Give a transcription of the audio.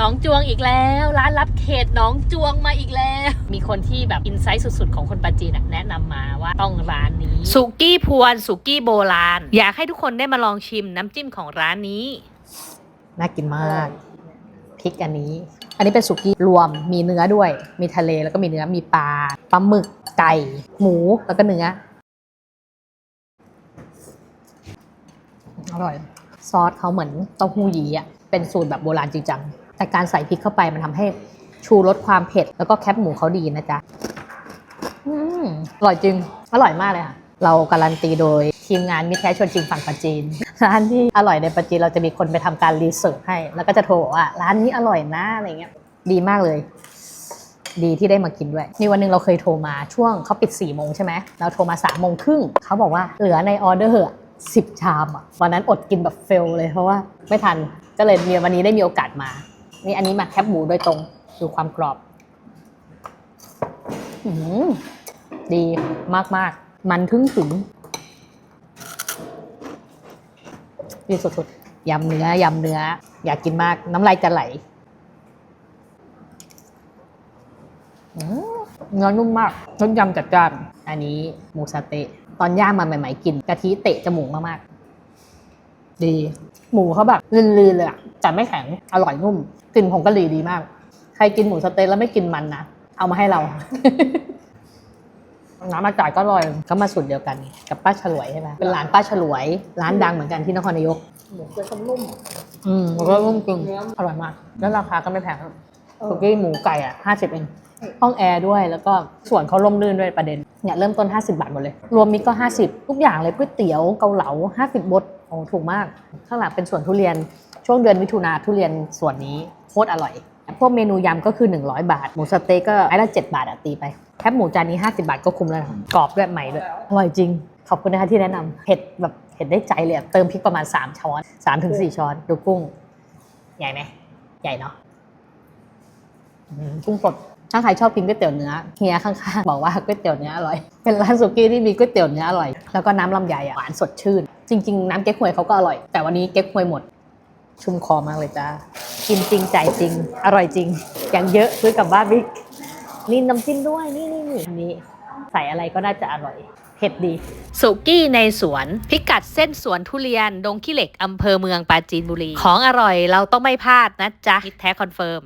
น้องจวงอีกแล้ว ร้านรับเขตน้องจวงมาอีกแล้ว มีคนที่แบบอินไซต์สุดๆ ของคนปาจีนอะแนะนำมาว่าต้องร้านนี้สุกี้พวนสุกี้โบราณ อยากให้ทุกคนได้มาลองชิมน้ำจิ้มของร้านนี้ น่ากินมากพริกอันนี้ อันนี้เป็นสุกี้รวมมีเนื้อด้วย มีทะเลแล้วก็มีเนื้อมีปลาปลาหมึกไก่ หมูแล้วก็เนื้ออร่อย ซอสเขาเหมือนเต้าหู้ยี้อะ เป็นสูตรแบบโบราณจริงจัง แต่การใส่พริกเข้าไปมันทำให้ชูรสความเผ็ด แล้วก็แคปหมูเขาดีนะจ๊ะอืมอร่อยจริง อร่อยมากเลยค่ะ เราการันตีโดยทีมงานมิตรแท้ชวนจริงฝั่งปัจจีน ร้านที่อร่อยในปัจจีนเราจะมีคนไปทำการรีเสิร์ชให้ แล้วก็จะโทรว่าร้านนี้อร่อยนะอะไรเงี้ย ดีมากเลย ดีที่ได้มากินด้วย มีวันหนึ่งเราเคยโทรมาช่วงเขาปิด4ี่โมงใช่ไหมเราโทรมา3ามโมงครึ่งเขาบอกว่าเหลือในออเดอร์สิบชามอะวันนั้นอดกินแบบเฟลเลยเพราะว่าไม่ทันก็เลยมีวันนี้ได้มีโอกาสมา นี่อันนี้มาแคบหมูโดยตรง ดูความกรอบอืมดีมากมันถึงถึงดีสุดๆยำเนื้อยำเนื้อ อยากกินมากน้ำลายจะไหลเนื้อนุ่มมากรสยำจัดจ้าน อันนี้หมูสะเต๊ะตอนย่างมาใหม่ ๆ กินกะทิเตะจมูกมากๆ ดี หมูเขาแบบลื่นๆเลยอะแต่ไม่แข็งอร่อยนุ่มกลิ่นผงกะหรี่ดีมาก ใครกินหมูสะเต๊ะแล้วไม่กินมันนะเอามาให้เรา น้ำมาจ่ายก็อร่อยก็มาสูตรเดียวกัน กับป้าฉลวยใช่ไหมเป็นร้านป้าฉลวย ร้านดังเหมือนกันที่นครนายก หมูจะต้มนุ่ม อืมแล้วก็นุ่มจริงเนื้ออร่อยมาก แล้วราคาก็ไม่แพงสุกี้หมูไก่อะห้าสิบเอง ห้องแอร์ด้วยแล้วก็ส่วนเขาล่มลื่นด้วยประเด็นเนี่ยเริ่มต้น 50 บาทหมดเลย รวมมิตรก็ 50 ทุกอย่างเลยก๋วยเตี๋ยวเกาเหลา 50บดโอ้ถูกมาก ข้างหลังเป็นสวนทุเรียนช่วงเดือนมิถุนาทุเรียนส่วนนี้โคตรอร่อย พวกเมนูยำก็คือ 100 บาท หมูสเต๊กก็ไม้ละ 7 บาทอะตีไป แคบหมูจานนี้ 50 บาทก็คุ้มแล้วนะกรอบด้วยใหม่ด้วย อร่อยจริง ขอบคุณนะคะที่แนะนำเผ็ดแบบเผ็ดได้ใจเลยเติมพริกประมาณ 3 ช้อน3ถึง4ช้อน ดูกุ้ง ใหญ่ไหมใหญ่เนาะกุ้งสด ถ้าใครชอบกินก๋วยเตี๋ยวเนื้อเฮียข้างๆบอกว่าก๋วยเตี๋ยวเนื้ออร่อย เป็นร้านสุกี้ที่มีก๋วยเตี๋ยวเนื้ออร่อย แล้วก็น้ำลำไยอะหวานสดชื่น จริง ๆ น้ำเก๊กฮวยเขาก็อร่อย แต่วันนี้เก๊กฮวยหมด ชุ่มคอมากเลยจ้ากินจริงใจายจริง อร่อยจริง อย่างเยอะซื้อกลับบ้านบิ๊กนี่น้ำจิ้มด้วยนี่นี่นี่อันนี้ใส่อะไรก็น่าจะอร่อยเผ็ดดี สุกี้ในสวน พิกัดเส้นสวนทุเรียน ดงขี้เหล็ก อำเภอเมืองปราจีนบุรี ของอร่อยเราต้องไม่พลาดนะจ๊ะมิตแท้คอนเฟิร์ม